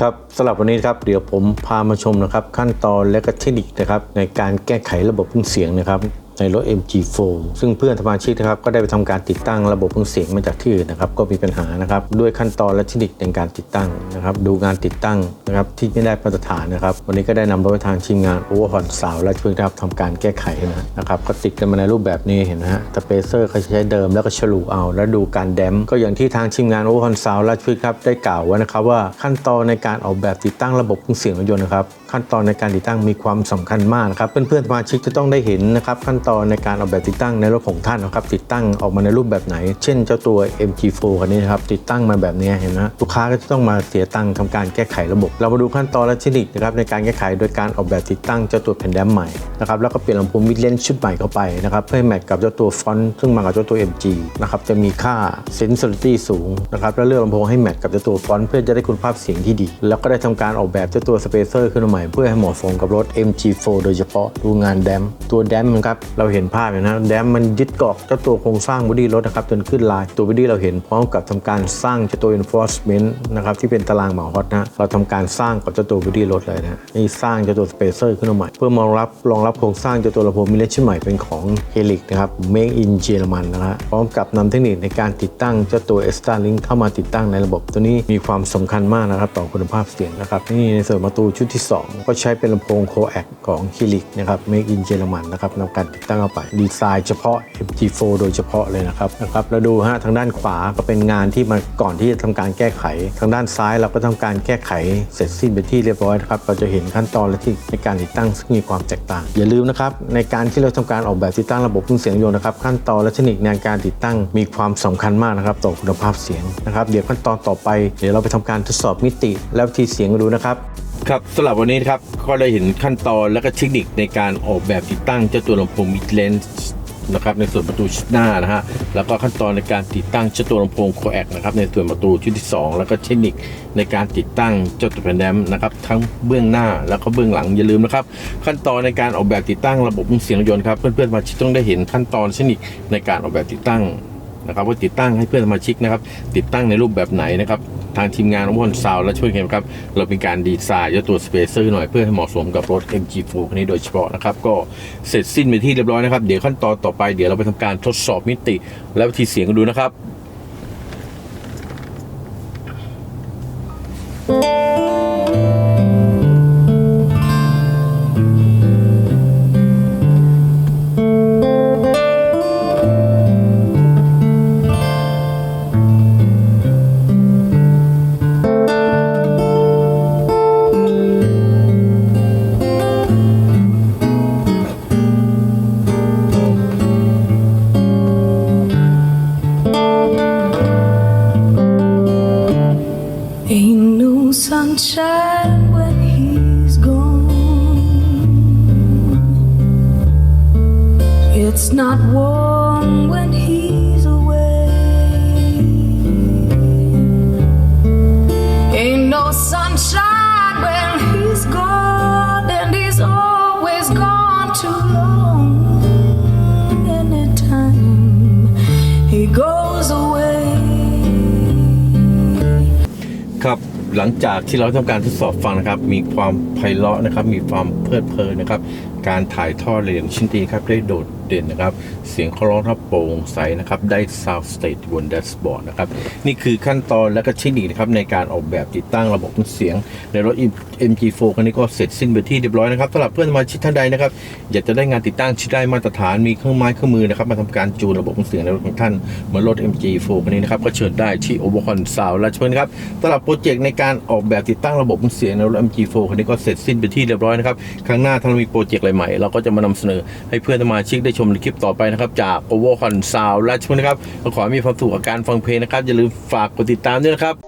ครับสำหรับวันนี้ครับเดี๋ยวผมพามาชมนะครับขั้นตอนและก็เทคนิคนะครับในการแก้ไขระบบเครื่องเสียงนะครับ ในรถ MG4 ซึ่งเพื่อนสมาชิกนะครับก็ได้ไปทำการติดตั้งระบบเครื่องเสียงมาจากที่อื่นนะครับก็มีปัญหานะครับด้วยขั้นตอนและเทคนิคในการติดตั้งนะครับดูงานติดตั้งนะครับที่ไม่ได้มาตรฐานนะครับวันนี้ก็ได้นำรถไปทางทีมงานโอเวอร์ฮอนสาวและช่วยนครับทำการแก้ไขนะครับก็ติดกันมาในรูปแบบนี้เห็นนะฮะสเปเซอร์เขาใช้เดิมแล้วก็ฉลูเอา แล้วดูการแดมก็อย่างที่ทางทีมงานโอเวอร์ฮอนสาวและช่วยครับได้กล่าวไว้นะครับว่าขั้นตอนในการออกแบบติดตั้งระบบเครื่องเสียงรถยนต์นะครับขั้นตอนในการติดตั้งมีความสำคัญมากนะครับเพื่อนๆสมาชิกจะต้องได้เห็นนะครับขั้นตอนในการออกแบบติดตั้งในรถของท่านนะครับติดตั้งออกมาในรูปแบบไหน เช่นเจ้าตัว MG4 คันนี้นะครับติดตั้งมาแบบนี้เห็นนะลูกค้าก็จะต้องมาเสียตังค์ทำการแก้ไขระบบ เรามาดูขั้นตอนและเทคนิคนะครับในการแก้ไขโดยการออกแบบติดตั้งเจ้าตัวแผ่นแดมใหม่นะครับแล้วก็เปลี่ยนลำโพงมิดเลนชุดใหม่เข้าไปนะครับเพื่อให้แมทกับเจ้าตัวฟอนต์ซึ่งมากับเจ้าตัว MG นะครับจะมีค่า sensitivity สูงนะครับแล้วเลือกลำโพงให้แมทกับเจ้าตัวฟอนต์เพื่อจะได้คุณภาพเสียงที่ดี แล้วก็ได้ทำการออกแบบเจ้าตัวสเปเซอร์ขึ้นมาม่เพื่อให้เหมาะสมกับรถ MG4 โดยเฉพาะดูงานแดมตัวแดมนะครับเราเห็นภาพอยู่นะแดมมันยึดเกาะเจ้าตัวโครงสร้างบอดี้รถนะครับจนขึ้นลายตัวบอดี้เราเห็นพร้อมกับทำการสร้างเจ้าตัว enforcement นะครับที่เป็นตารางหมาฮอตนะเราทำการสร้างกับเจ้าตัวบอดี้รถเลยนะนี่สร้างเจ้าตัวสเปเซอร์ขึ้นมาใหม่เพื่อมารองรับรองรับโครงสร้างเจ้าตัวลำโพงมิเลชั่นใหม่เป็นของ Helix นะครับ Make in เยอรมันนะฮะพร้อมกับนำเทคนิคในการติดตั้งเจ้าตัว e x t r Link เข้ามาติดตั้งในระบบ ตัวนี้มีความสำคัญมากนะครับต่อคุณภาพเสียงนะครับนี่ในส่วนประตูชุดที่ 2ก็ใช้เป็นลำโพง Coax ของ Helix นะครับ Make in เยอรมันนะครับนำการติดตั้งเข้าไปดีไซน์เฉพาะ MG4 โดยเฉพาะเลยนะครับนะครับแล้วดูฮะทางด้านขวาก็เป็นงานที่มาก่อนที่จะทำการแก้ไข ทางด้านซ้ายเราก็ทำการแก้ไขเสร็จสิ้นไปที่เรียบร้อยนะครับเราจะเห็นขั้นตอนและที่ในการติดตั้งซึ่งมีความแตกต่าง อย่าลืมนะครับในการที่เราทำการออกแบบติดตั้งระบบเครื่องเสียงยนต์นะครับขั้นตอนและเทคนิคในการติดตั้งมีความสำคัญมากนะครับต่อคุณภาพเสียงนะครับเดี๋ยวขั้นตอนต่อไปเดี๋ยวเราไปทำการทดสอบมิติและวิธีเสียงกันดูนะครับ ครับสำหรับวันนี้ครับก็ได้เห็นขั้นตอนและก็เทคนิคในการออกแบบติดตั้งเจ้าตัวลำโพงมิดเลนนะครับในส่วนประตูชุดหน้านะฮะแล้วก็ขั้นตอนในการติดตั้งเจ้าตัวลำโพงโคแอกนะครับในส่วนประตูชุดที่ 2 แล้วก็เทคนิคในการติดตั้งเจ้าตัวแผ่นแดมนะครับทั้งเบื้องหน้าแล้วก็เบื้องหลังอย่าลืมนะครับขั้นตอนในการออกแบบติดตั้งระบบเสียงรถยนต์ครับเพื่อนๆมาชิต้องได้เห็นขั้นตอนเทคนิคในการออกแบบติดตั้ง นะครับว่าติดตั้งให้เพื่อนสมาชิกนะครับ ติดตั้งในรูปแบบไหนนะครับ ทางทีมงานวอนซาวและช่วยกันครับ เราเป็นการดีไซน์เจ้าตัวสเปเซอร์หน่อยเพื่อให้เหมาะสมกับรถ MG4 คันนี้โดยเฉพาะนะครับ ก็เสร็จสิ้นไปที่เรียบร้อยนะครับ เดี๋ยวขั้นตอนต่อไปเดี๋ยวเราไปทำการทดสอบมิติ และวิธีเสียงกันดูนะครับ It's not warm when he's away. Ain't no sunshine when he's gone, and he's always gone too long. Anytime he goes away. ครับหลังจากที่เราทำการทดสอบฟังนะครับ มีความไพเราะนะครับ มีความเพลิดเพลินนะครับ การถ่ายทอดเรียนชิ้นดีครับ ได้โดดเด่นนะครับ เสียงเขาร้องทับโปร่งใสนะครับ ได้ sound state บนแดชบอร์ดนะครับ นี่คือขั้นตอนและก็เทคนิคนะครับ ในการออกแบบติดตั้งระบบเสียง ในรถ MG4 คันนี้ก็เสร็จสิ้นไปที่เรียบร้อยนะครับสำหรับเพื่อนสมาชิกท่านใดนะครับ อยากจะได้งานติดตั้งที่ได้มาตรฐานมีเครื่องไม้เครื่องมือนะครับมาทำการจูนระบบเสียงในรถของท่านเหมือนรถ MG4 คันนี้นะครับก็เชิญได้ที่ o v e r c o n s o u n d และเชวนครับสำหรับโปรเจกต์ในการออกแบบติดตั้งระบบเสียงในรถ MG4 คันนี้ก็เสร็จสิ้นไปที่เรียบร้อยนะครับครั้งหน้าถ้าเรามีโปรเจกต์อะไรหม่เราก็จะมานำเสนอให้เพื่อนสมาชิกได้ชมในคลิปต่อไปนะครับ จาก o v e r c o n s o u n d และชุนนะครับก็ขอให้มีความสุขกับการฟังเพลงนะครับอย่าลืมฝากกดติดตามด้วยนะครับ